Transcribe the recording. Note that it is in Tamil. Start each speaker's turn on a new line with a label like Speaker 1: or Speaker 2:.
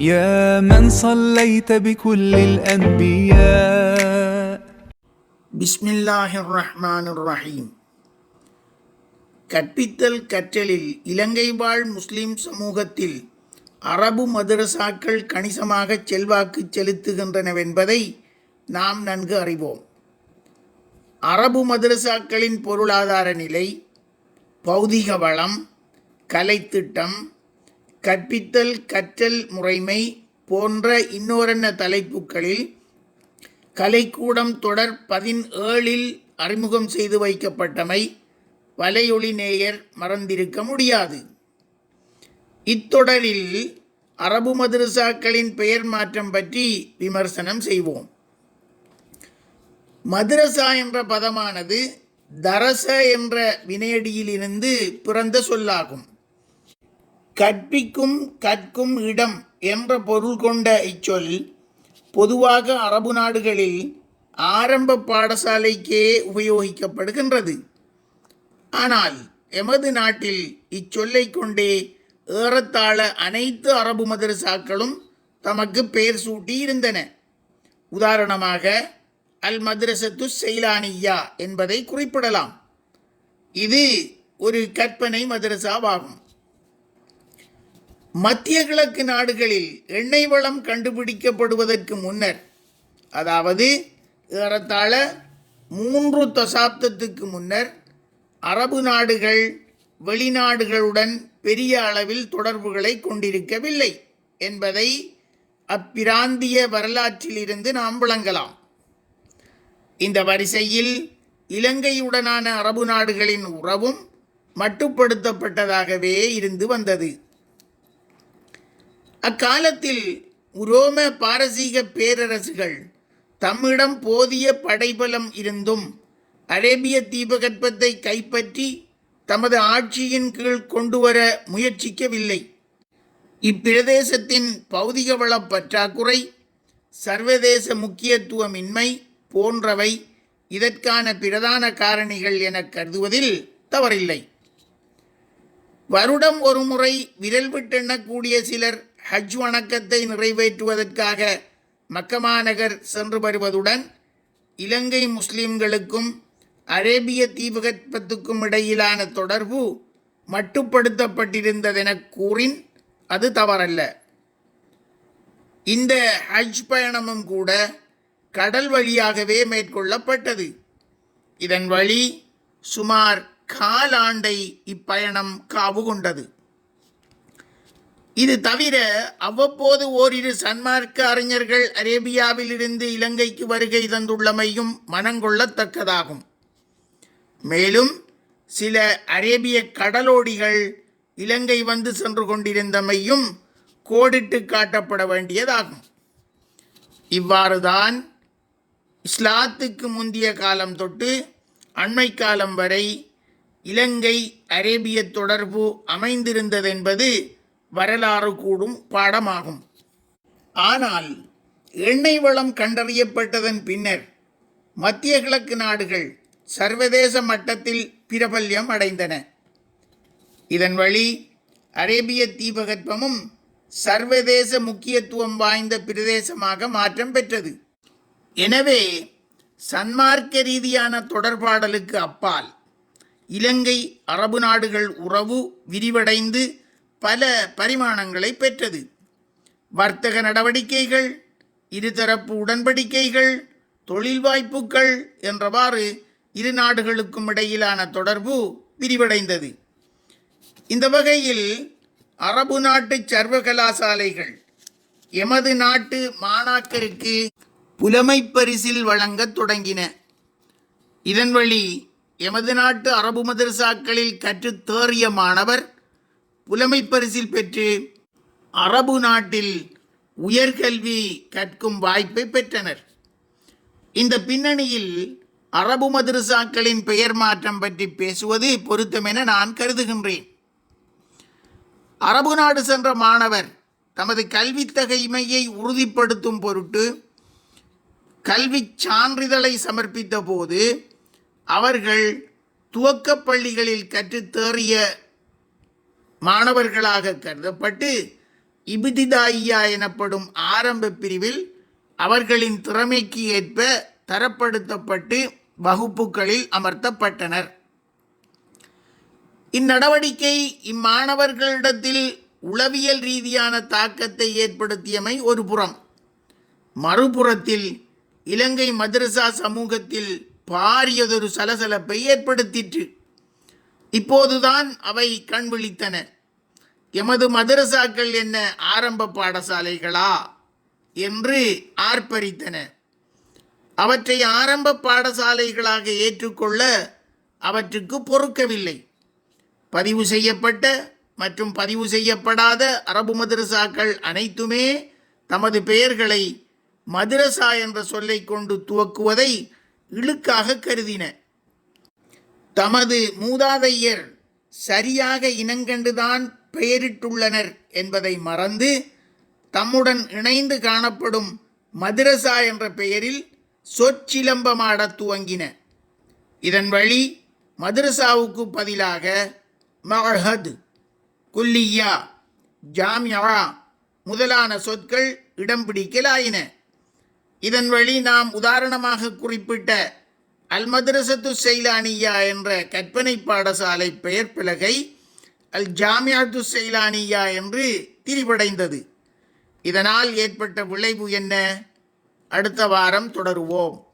Speaker 1: يا من صليت بكل الأنبياء
Speaker 2: பிஸ்மில்லாஹிர் ரஹ்மானிர் ரஹீம் கற்பித்தல் கற்றலில் இலங்கை வாழ் முஸ்லிம் சமூகத்தில் அரபு மதரசாக்கள் கணிசமாக செல்வாக்கு செலுத்துகின்றனவென்பதை நாம் நன்கு அறிவோம் அரபு மதரசாக்களின் பொருளாதார நிலை பௌதிக வளம் கலைத்திட்டம் கற்பித்தல் கற்றல் முறைமை போன்ற இன்னோரன்ன தலைப்புகளில் கலைக்கூடம் தொடர் பதினேழில் அறிமுகம் செய்து வைக்கப்பட்டமை வலையொளி நேயர் மறந்திருக்க முடியாது. இத்தொடரில் அரபு மதரசாக்களின் பெயர் மாற்றம் பற்றி விமர்சனம் செய்வோம். மதரசா என்ற பதமானது தரச என்ற வினையடியிலிருந்து பிறந்த சொல்லாகும். கற்பிக்கும் கற்கும் இடம் என்ற பொருள் கொண்ட இச்சொல் பொதுவாக அரபு நாடுகளில் ஆரம்ப பாடசாலைக்கே உபயோகிக்கப்படுகின்றது. ஆனால் எமது நாட்டில் இச்சொல்லை கொண்டே ஏறத்தாழ அனைத்து அரபு மதரசாக்களும் தமக்கு பெயர் சூட்டி இருந்தன உதாரணமாக அல் மதரசத்து செயலானியா என்பதை குறிப்பிடலாம். இது ஒரு கற்பனை மதரசாவாகும். மத்திய கிழக்கு நாடுகளில் எண்ணெய் வளம் கண்டுபிடிக்கப்படுவதற்கு முன்னர் அதாவது ஏறத்தாழ மூன்று தசாப்தத்துக்கு முன்னர் அரபு நாடுகள் வெளிநாடுகளுடன் பெரிய அளவில் தொடர்புகளை கொண்டிருக்கவில்லை என்பதை அப்பிராந்திய வரலாற்றிலிருந்து நாம் விளங்கலாம். இந்த வரிசையில் இலங்கையுடனான அரபு நாடுகளின் உறவும் மட்டுப்படுத்தப்பட்டதாகவே இருந்து வந்தது. அக்காலத்தில் உரோம பாரசீக பேரரசுகள் தம்மிடம் போதிய படைபலம் இருந்தும் அரேபிய தீபகற்பத்தை கைப்பற்றி தமது ஆட்சியின் கீழ் கொண்டு வர முயற்சிக்கவில்லை. இப்பிரதேசத்தின் பௌதிக வள பற்றாக்குறை சர்வதேச முக்கியத்துவமின்மை போன்றவை இதற்கான பிரதான காரணிகள் என கருதுவதில் தவறில்லை. வருடம் ஒரு முறை விரல் விட்டெண்ணக்கூடிய சிலர் ஹஜ் வணக்கத்தை நிறைவேற்றுவதற்காக மக்கமாநகர் சென்று வருவதுடன் இலங்கை முஸ்லிம்களுக்கும் அரேபிய தீபகற்பத்துக்கும் இடையிலான தொடர்பு மட்டுப்படுத்தப்பட்டிருந்ததென கூறின் அது தவறல்ல. இந்த ஹஜ் பயணமும் கூட கடல் வழியாகவே மேற்கொள்ளப்பட்டது. இதன் வழி சுமார் காலாண்டை இப்பயணம் காவு கொண்டது. இது தவிர அவ்வப்போது ஓரிரு சன்மார்க்க அறிஞர்கள் அரேபியாவிலிருந்து இலங்கைக்கு வருகை தந்துள்ளமையும் மனங்கொள்ளத்தக்கதாகும். மேலும் சில அரேபிய கடலோடிகள் இலங்கை வந்து சென்று கொண்டிருந்தமையும் கோடிட்டு காட்டப்பட வேண்டியதாகும். இவ்வாறுதான் இஸ்லாத்துக்கு முந்தைய காலம் தொட்டு அண்மை காலம் வரை இலங்கை அரேபிய தொடர்பு அமைந்திருந்ததென்பது வரலாறு கூடும் பாடமாகும். ஆனால் எண்ணெய் வளம் கண்டறியப்பட்டதன் பின்னர் மத்திய கிழக்கு நாடுகள் சர்வதேச மட்டத்தில் பிரபல்யம் அடைந்தன. இதன் வழி அரேபிய தீபகற்பமும் சர்வதேச முக்கியத்துவம் வாய்ந்த பிரதேசமாக மாற்றம் பெற்றது. எனவே சன்மார்க்க ரீதியான தொடர்பாடலுக்கு அப்பால் இலங்கை அரபு நாடுகள் உறவு விரிவடைந்து பல பரிமாணங்களை பெற்றது. வர்த்தக நடவடிக்கைகள் இருதரப்பு உடன்படிக்கைகள் தொழில் வாய்ப்புகள் என்றவாறு இரு நாடுகளுக்கும் இடையிலான தொடர்பு விரிவடைந்தது. இந்த வகையில் அரபு நாட்டு சர்வகலாசாலைகள் எமது நாட்டு மாணாக்கருக்கு புலமை பரிசில் வழங்கத் தொடங்கின. இதன் வழி எமது நாட்டு அரபு மதரசாக்களில் கற்றுத் தேறிய மாணவர் புலமை பரிசில் பெற்று அரபு நாட்டில் உயர்கல்வி கற்கும் வாய்ப்பை பெற்றனர். இந்த பின்னணியில் அரபு மதுரசாக்களின் பெயர் மாற்றம் பற்றி பேசுவது பொருத்தமென நான் கருதுகின்றேன். அரபு நாடு சென்ற மாணவர் தமது கல்வித் தகைமையை உறுதிப்படுத்தும் பொருட்டு கல்விச் சான்றிதழை சமர்ப்பித்த போது அவர்கள் துவக்கப் பள்ளிகளில் கற்றுத் தேறிய மாணவர்களாக கருதப்பட்டு இபிதிதாயியா எனப்படும் ஆரம்ப பிரிவில் அவர்களின் திறமைக்கு ஏற்ப தரப்படுத்தப்பட்டு வகுப்புகளில் அமர்த்தப்பட்டனர். இந்நடவடிக்கை இம்மாணவர்களிடத்தில் உளவியல் ரீதியான தாக்கத்தை ஏற்படுத்தியமை ஒரு புறம். மறுபுறத்தில் இலங்கை மதரசா சமூகத்தில் பாரியதொரு சலசலப்பை ஏற்படுத்திற்று. இப்போதுதான் அவை கண்விழித்தன. எமது மதரசாக்கள் என்ன ஆரம்ப பாடசாலைகளா? என்று ஆர்ப்பரித்தன. அவற்றை ஆரம்ப பாடசாலைகளாக ஏற்றுக்கொள்ள அவற்றுக்கு பொறுக்கவில்லை. பதிவு செய்யப்பட்ட மற்றும் பதிவு செய்யப்படாத அரபு மதரசாக்கள் அனைத்துமே தமது பெயர்களை மதரசா என்ற சொல்லை கொண்டு துவக்குவதை இழுக்காக கருதின. தமது மூதாதையர் சரியாக இனங்கண்டுதான் பெயரிட்டுள்ளனர் என்பதை மறந்து தம்முடன் இணைந்து காணப்படும் மதுரசா என்ற பெயரில் சொற்சிலம்பமாடத் துவங்கின. இதன் வழி மதுரசாவுக்கு பதிலாக மஹத் குல்லியா ஜாமியா முதலான சொற்கள் இடம் பிடிக்கலாயின இதன் வழி நாம் உதாரணமாக குறிப்பிட்ட அல்மதரசத்து செயலானியா என்ற கற்பனை பாடசாலை பெயர் பலகை அல் ஜாமியாத்து செயலானியா என்று திரிவடைந்தது இதனால் ஏற்பட்ட விளைவு என்ன? அடுத்த வாரம் தொடருவோம்.